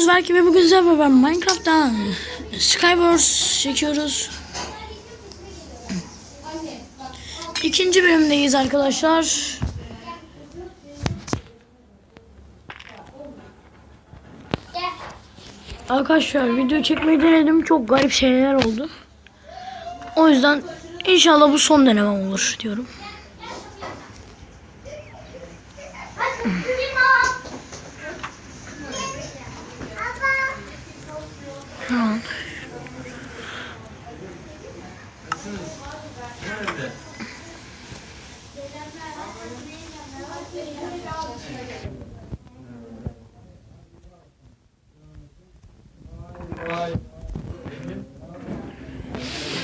Yunus belki ve bugün sizlerle beraber Minecraft'ta Skywars çekiyoruz. İkinci bölümdeyiz arkadaşlar. Arkadaşlar video çekmeyi denedim. Çok garip şeyler oldu. O yüzden inşallah bu son denemem olur diyorum. Tamam.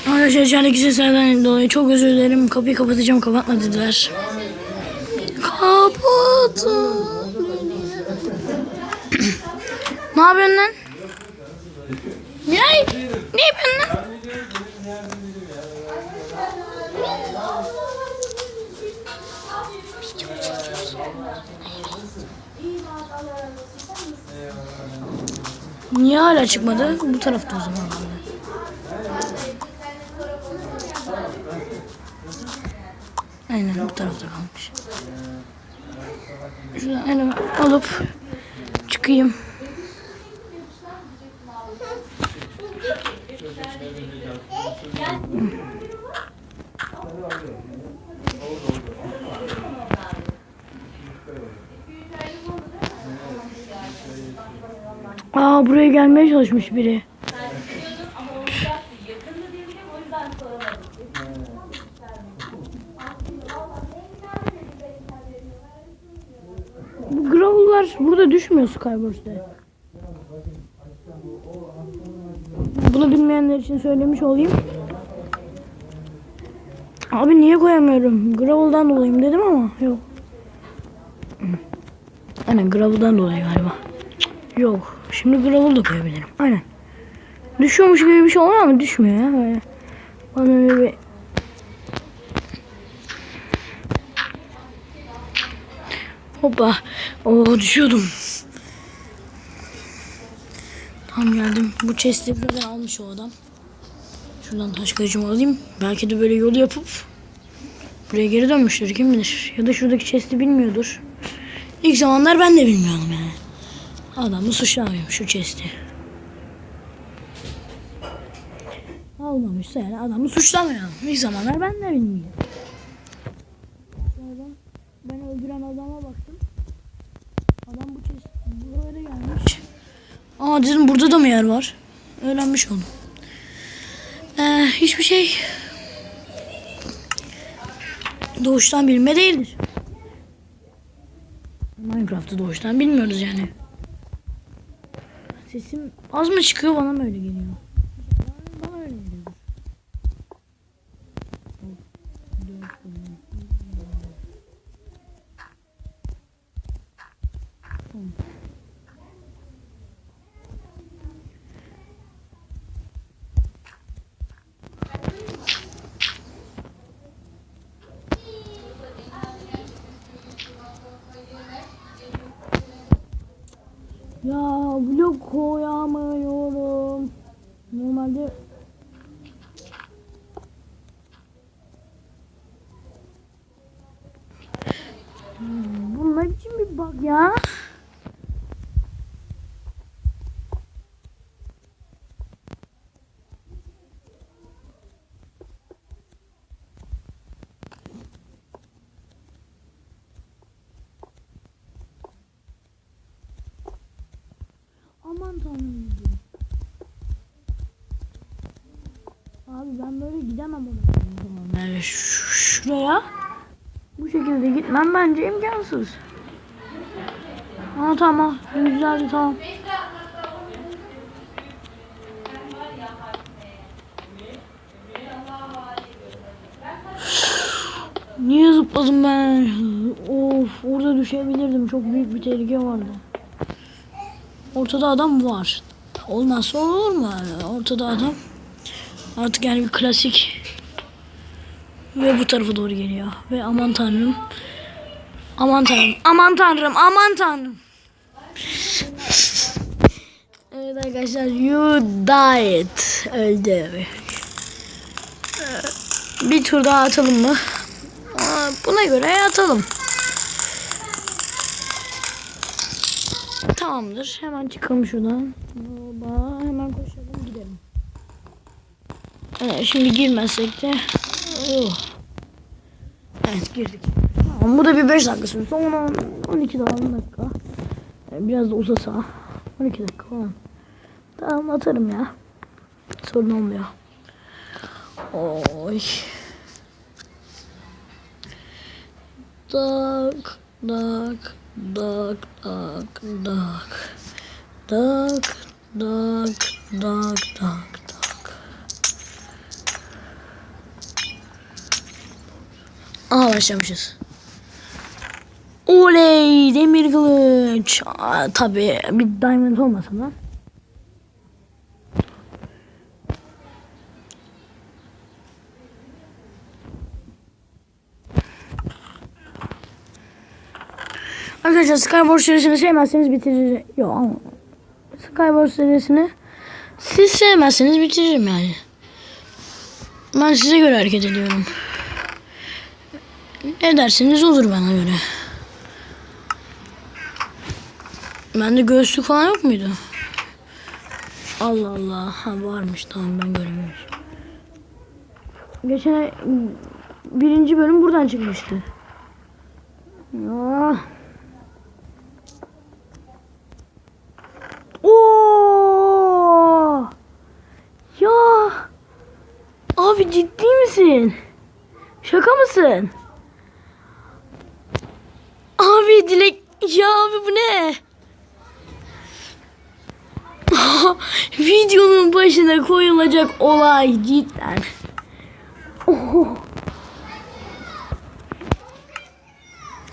Arkadaşlar içerideki seslerden dolayı çok özür dilerim. Kapıyı kapatacağım kapatma dediler. Kapatın. ne yapıyorsun lan? Miray, ne yapıyorsun lan? Niye hala çıkmadı? Bu tarafta o zaman. Aynen bu tarafta kalmış. Şuradan elime alıp çıkayım. Aa buraya gelmeye çalışmış biri. Bu gravel'lar burada düşmüyor Skywars'ta. Bunu bilmeyenler için söylemiş olayım. Abi niye koyamıyorum? Gravel'dan dolayı dedim ama yok. Aynen gravel'dan dolayı galiba. Yok. Şimdi gravel da koyabilirim. Aynen. Düşüyormuş gibi bir şey oluyor ama düşmüyor ya. Böyle. Bana bir Hoppa. Oo düşüyordum. Tam geldim. Bu chest'i buradan almış o adam. Şuradan taş kılıcımı alayım. Belki de böyle yol yapıp buraya geri dönmüştür kim bilir. Ya da şuradaki chest'i bilmiyordur. İlk zamanlar ben de bilmiyordum yani. Adamı suçlamıyorum şu chest'i. Almamışsa yani adamı suçlamayalım. İlk zamanlar ben de bilmiyordum. Sonradan ben öldüren adama baktım. Adam bu chest buraya gelmiş. Aa dedim burada da mı yer var? Öğrenmiş oldum. Ee, hiçbir şey doğuştan bilme değildir. Minecraft'ı doğuştan bilmiyoruz yani. Sesim az mı çıkıyor bana mı öyle geliyor? Koyamıyorum. Normalde Hmm, Bu ne biçim bir bug ya? Aman tanrım. Abi ben böyle gidemem oraya. Yani şu- şuraya bu şekilde gitmem bence imkansız. Aa tamam. Güzeldi tamam. Niye zıpladım ben? Of orada düşebilirdim. Çok büyük bir tehlike vardı. Ortada adam var. Olmazsa olur mu? Yani? Ortada adam. Artık yani bir klasik. Ve bu tarafa doğru geliyor. Ve aman tanrım. Aman tanrım. Aman tanrım. Aman tanrım. Evet arkadaşlar you died. Öldü. Bir tur daha atalım mı? Buna göre atalım. Tamamdır. Hemen çıkalım şuradan. Baba, hemen koşalım gidelim. Evet, şimdi girmezsek de. Oh. Evet girdik. Tamam, bu da bir 5 dakika sürdü. Sonra 12 daha 10 dakika. Biraz da uzasa. 12 dakika falan. Tamam atarım ya. Sorun olmuyor. Oy. Dak dak dak dak dak dak dak dak dak dak Aha başlamışız. Oley demir kılıç. Aa, tabii bir diamond olmasa da. Arkadaşlar Skyward serisini sevmezseniz bitirir. Yok ama Skyward serisini siz sevmezseniz bitiririm yani. Ben size göre hareket ediyorum. Ne derseniz olur bana göre. Bende göğüslük falan yok muydu? Allah Allah. Ha varmış tamam ben görememişim. Geçen birinci bölüm buradan çıkmıştı. Ah. Oo! Ya! Abi ciddi misin? Şaka mısın? Abi dilek ya abi bu ne? Videonun başına koyulacak olay cidden. Oh.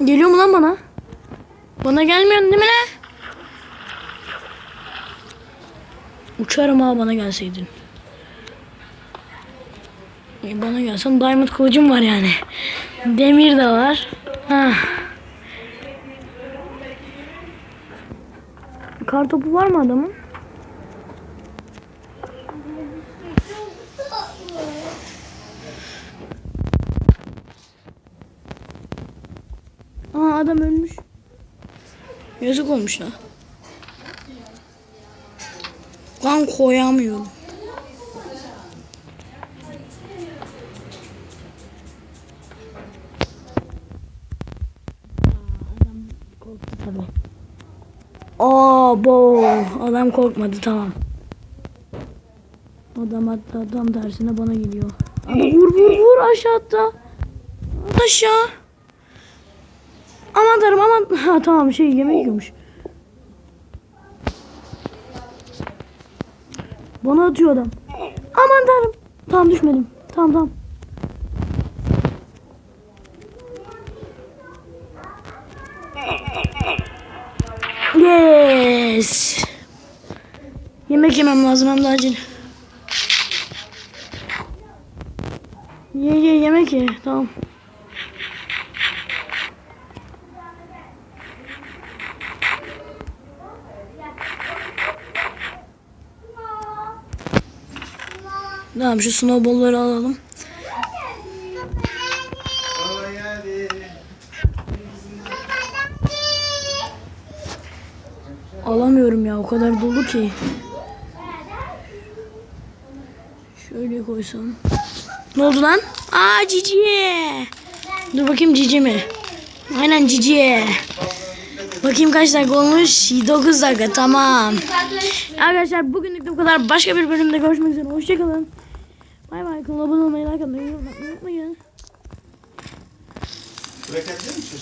Geliyor mu lan bana? Bana gelmiyorsun değil mi lan? Uçarım ha bana gelseydin. Bana gelsen diamond kılıcım var yani. Demir de var. Ha. Kar topu var mı adamın? Aa adam ölmüş. Yazık olmuş la. Lan koyamıyorum. Tabii. Aa bo adam korkmadı tamam. Adam hatta tam tersine bana geliyor. Ama vur vur vur aşağı. At aşağı. Aman tanrım aman. Ha tamam şey yemek yiyormuş. Bana atıyor adam. Aman tanrım. Tamam düşmedim. Tamam tamam. Yemek lazım hem de acil. Ye ye yemek ye. Tamam. Tamam şu snowballları alalım. Alamıyorum ya o kadar dolu ki. Şöyle koysam. Ne oldu lan? Aa cici. Dur bakayım cici mi? Aynen cici. Bakayım kaç dakika olmuş? 9 dakika tamam. Arkadaşlar bugünlük de bu kadar. Başka bir bölümde görüşmek üzere. Hoşçakalın. Bay bay. Kanala abone olmayı, like atmayı unutmayın. Bırakabilir misin?